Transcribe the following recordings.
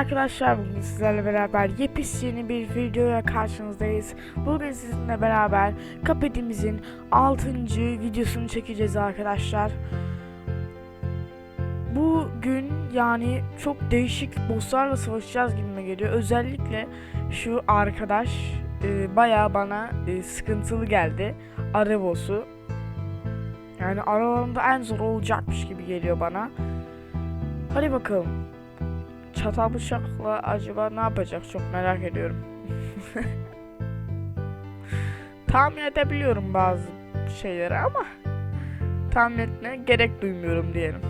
arkadaşlar bugün sizlerle beraber yepis yeni bir videoya karşınızdayız. Bugün sizinle beraber Kapedimizin 6. videosunu çekeceğiz arkadaşlar. Bugün yani çok değişik bosslarla savaşacağız gibime geliyor. Özellikle şu arkadaş e, bayağı bana e, sıkıntılı geldi. Arı boss'u. Yani aralarında en zor olacakmış gibi geliyor bana. Hadi bakalım. Çatal bıçakla acaba ne yapacak çok merak ediyorum. tahmin edebiliyorum bazı şeyleri ama tahmin etmeye gerek duymuyorum diyelim.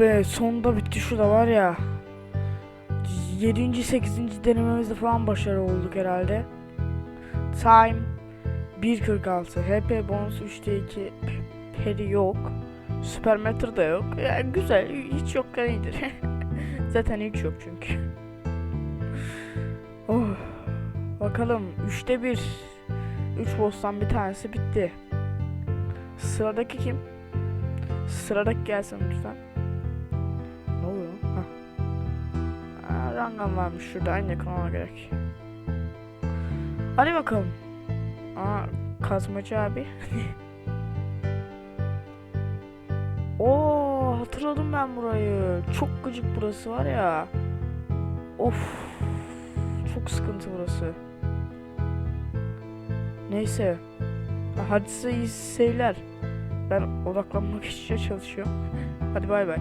Be sonunda bitti şu da var ya. 7. 8. denememizde falan başarılı olduk herhalde. Time 1.46 HP bonus 3'te 2 peri yok. Super meter da yok. Yani güzel hiç yok iyidir. Zaten hiç yok çünkü. Oh. Bakalım 3'te 1. 3 boss'tan bir tanesi bitti. Sıradaki kim? Sıradaki gelsin lütfen. Aa, Rangan varmış şurada en yakın ona gerek. Hadi bakalım. Aa, kazmacı abi. Oo, hatırladım ben burayı. Çok gıcık burası var ya. Of. Çok sıkıntı burası. Neyse. Hadi size iyi seyirler. Ben odaklanmak için çalışıyorum. Hadi bay bay.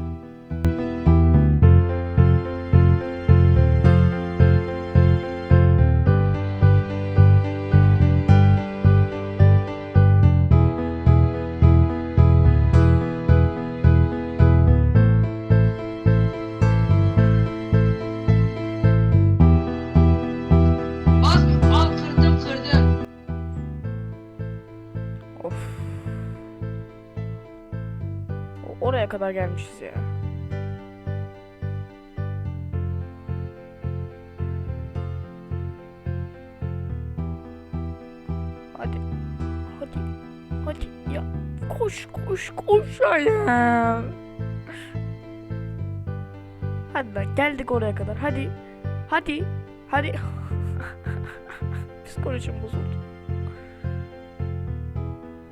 Oraya kadar gelmişiz ya. Hadi. Hadi. Hadi ya. Koş koş koş ya. Hadi lan geldik oraya kadar. Hadi. Hadi. Hadi. Psikolojim bozuldu.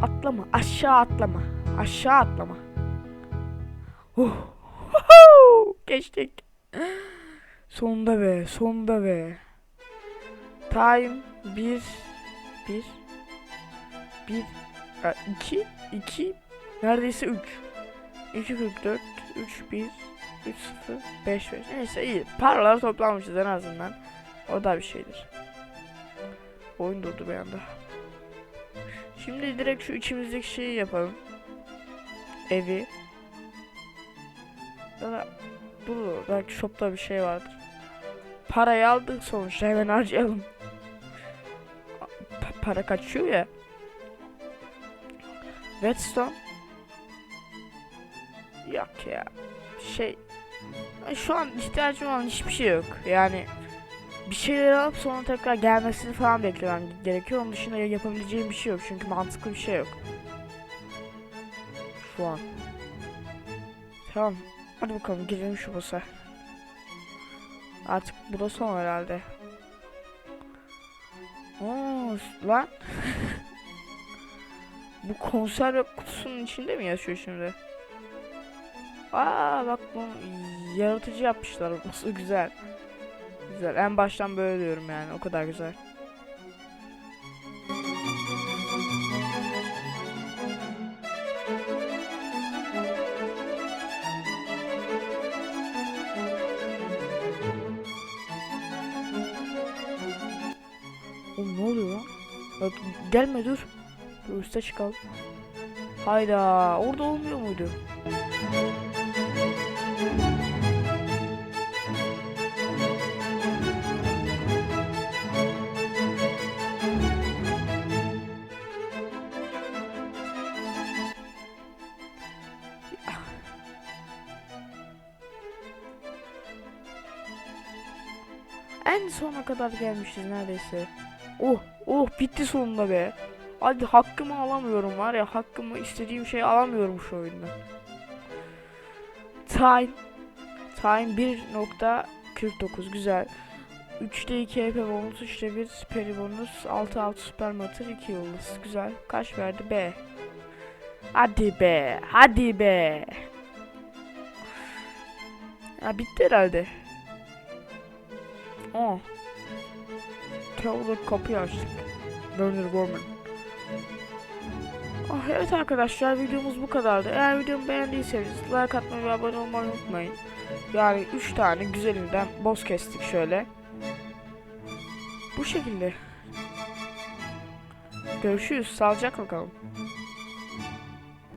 Atlama, aşağı atlama. Aşağı atlama. Geçtik. Sonunda be, sonunda be. Time 1 1 1 2 2 neredeyse 3 2 44 3 1 3 0 5 5 neyse iyi paraları toplamışız en azından o da bir şeydir oyun durdu bir anda Şimdi direkt şu içimizdeki şeyi yapalım. Evi. Ya da bu belki shopta bir şey vardır. Parayı aldık sonuçta hemen harcayalım. Pa- para kaçıyor ya. Redstone. Yok ya. Şey. Şu an ihtiyacım olan hiçbir şey yok. Yani bir şeyler alıp sonra tekrar gelmesini falan beklemem gerekiyor. Onun dışında yapabileceğim bir şey yok. Çünkü mantıklı bir şey yok. Şu an. Tamam. Hadi bakalım girelim şu boss'a. Artık bu da son herhalde. Oo, lan. bu konserve kutusunun içinde mi yaşıyor şimdi? Aa bak bu yaratıcı yapmışlar. Nasıl güzel. Güzel. En baştan böyle diyorum yani. O kadar güzel. Oğlum ne oluyor lan? Bak, gelme dur. Dur üste çıkalım. Hayda orada olmuyor muydu? En sona kadar gelmişiz neredeyse. Oh oh bitti sonunda be. Hadi hakkımı alamıyorum var ya hakkımı istediğim şeyi alamıyorum şu oyundan. Time Time 1.49 güzel. 3'te 2 EP bonus, 3'te 1 peri bonus, 6 6 süper matır, 2 yıldız. Güzel. Kaç verdi? B. Hadi be. Hadi be. Ya bitti herhalde. Aa. Traveler kapıyı açtık. Werner Borman. Ah evet arkadaşlar videomuz bu kadardı. Eğer videomu beğendiyseniz like atmayı ve abone olmayı unutmayın. Yani 3 tane güzelinden boss kestik şöyle. Bu şekilde. Görüşürüz. Sağlıcakla kalın.